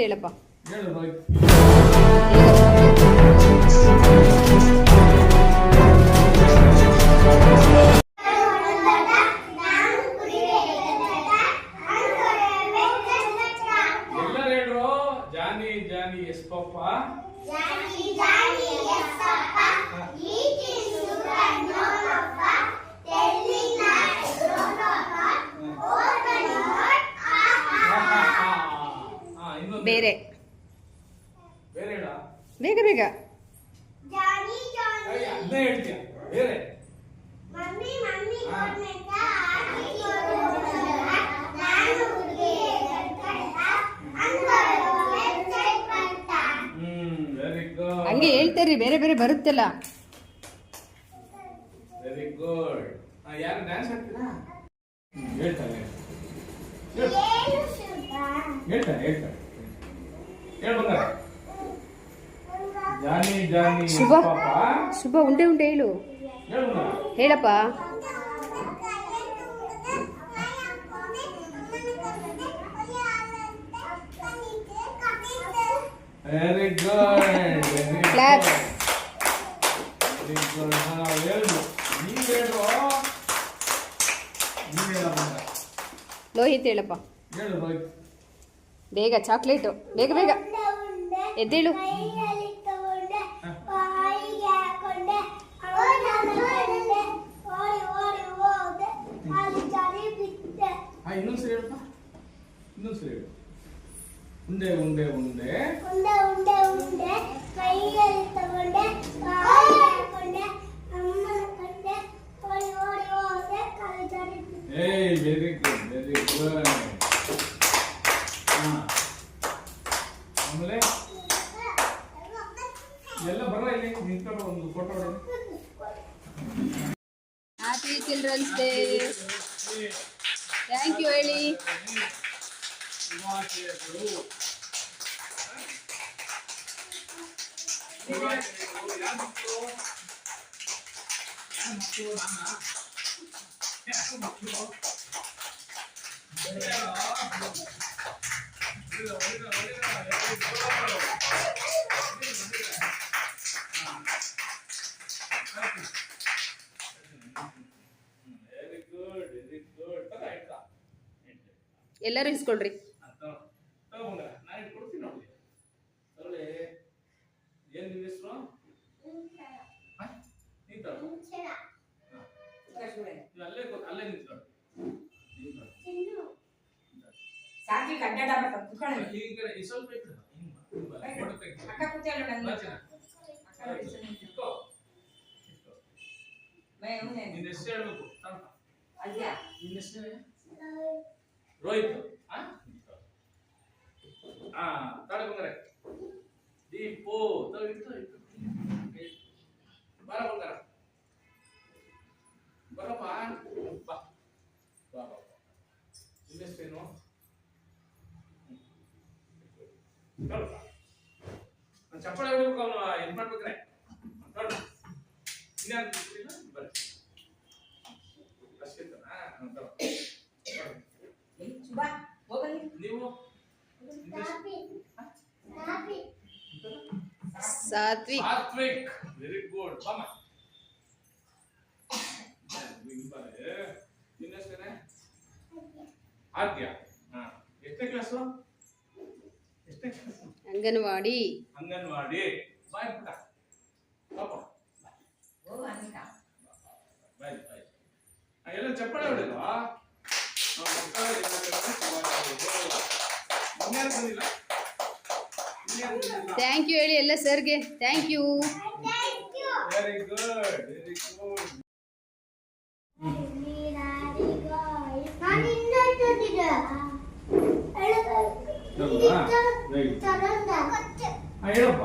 ಹೇಳಪ್ಪ. ರೋಹಿತ್. ಹೇಳ್ರು johnny johnny yes papa hmm ಬೇಗ ಬೇಗ. ಹಂಗೆ ಹೇಳ್ತೇರಿ ಬೇರೆ ಬೇರೆ ಬರುತ್ತಲ್ಲ. ವೆರಿ ಗುಡ್ ಯಾರು ಡ್ಯಾನ್ಸ್ ಹಾಕ್ತೀರಾ ಹೇಳ್ತಾರೆ ಹೇಳ್- ಏನು ಶುಭ? ಹೇಳ್ತಾರೆ ಹೇಳ್ತಾರೆ. ಶುಭ ಪಾಪ ಶುಭ ಉಂಡೆ ಉಂಡೆ ಹೇಳು ಹೇಳು ಬಂಗಾರ ಹೇಳಪ್ಪ very good very Clap. Very good ನಾವು ಹೇಳುದು ನೀವು ಹೇಳು ನೀವು ಹೇಳ ಬಂಗಾರ ಲೋಹಿತ್ ಹೇಳಪ್ಪ ಹೇಳು ರೋಹಿತ್ ಬೇಗ ಚಾಕ್ಲೇಟು ಬೇಗ ಬೇಗ ಎದ್ದೇಳು. ಕೈಯಲ್ಲಿ ತಗೊಂಡೆ, ಬಾಯಿಗೆ ಹಾಕೊಂಡೆ, ಅವನನ್ನ ಕಂಡೆ, ಓಡಿ ಓಡಿ ಹೋದೆ, ಅಲ್ಲಿ ಜಾರಿ ಬಿದ್ದೆ. ಹಾ ಇನ್ನೊಂದ್ಸರಿ ಹೇಳಪ್ಪ ಇನ್ನೊಂದ್ಸರಿ ಹೇಳು ಉಂಡೆ ಉಂಡೆ ಉಂಡೆ ಉಂಡೆ ಉಂಡೆ ಉಂಡೆ ಕೈಯಲ್ಲಿ ತಗೊಂಡೆ ಆಮೇಲೆ ಎಲ್ಲ ಬರ ಇಲ್ಲಿ ನಿಂತ್ಕೊಂಡು ಒಂದು photo happy children's day thank you ಹೇಳಿ ವೆರಿ ಎಲ್ಲರೂ ಇಸ್ಕೊಳ್ರಿ. ಅಲ್ಲೇ ಅಲ್ಲೇ ಇಟ್ಕೊಡ್ತೀನಿ ಸಾತ್ವಿಕ್ ಅಡ್ಡಾಡ ಬರ್ತಾನೆ ಕುತ್ಕೊಳ್ಳಿ ಈ ಕಡೆ ಈ ಸ್ವಲ್ಪ ಈ ಕಡೆ. ಹಿಂಗ್ ಬಾ, ಹಿಂಗ್ ಬಾ. ಫೋಟೋ ತೆಗ್ದು. ಅಕ್ಕ ಕೂತಿಯಲ್ಲ ನನ್ನ ಬಾ ಚಿನ್ನ. ಅಕ್ಕ ಕೂತಿದ್ದಾನೆ. ಇಟ್ಕೋ. ಇಟ್ಕೋ. ಚಪ್ಪಳೆ ಹೊಡಿಬೇಕು ಅವನು ಇದು ಮಾಡ್ಬೇಕ್ರೆ. ನೋಡಿ? ಬರ್ರಿ ನೀವು? ಸಾತ್ವಿಕ್. ಸಾತ್ವಿಕ್. ವೆರಿ ಗುಡ್ ಬಾಮ ನಿನ್ನ ಹೆಸರೇನೆ? ಆದ್ಯ ಹಾ. ಎಷ್ಟನೇ ಕ್ಲಾಸು ಅಂಗನವಾಡಿ. ಅಂಗನವಾಡಿ. ಬಾಯ್ ಪುಟ್ಟ. ಪಾಪ ಓ ಅನಿತಾ ಬಾಯ್ ಬಾಯ್. ಆ, ಎಲ್ಲ ಚಪ್ಪಳೆ ಹೊಡೆಲ್ವಾ ಇನ್ಯಾರು ಬಂದಿಲ್ಲ ಇನ್ಯಾರು ಬಂದಿಲ್ಲ ಥ್ಯಾಂಕ್ ಯು ಹೇಳಿ ಎಲ್ಲ ಸರ್ಗೆ. ಥ್ಯಾಂಕ್ ಯು ವೆರಿ ಗುಡ್ ಹೇಳಪ್ಪ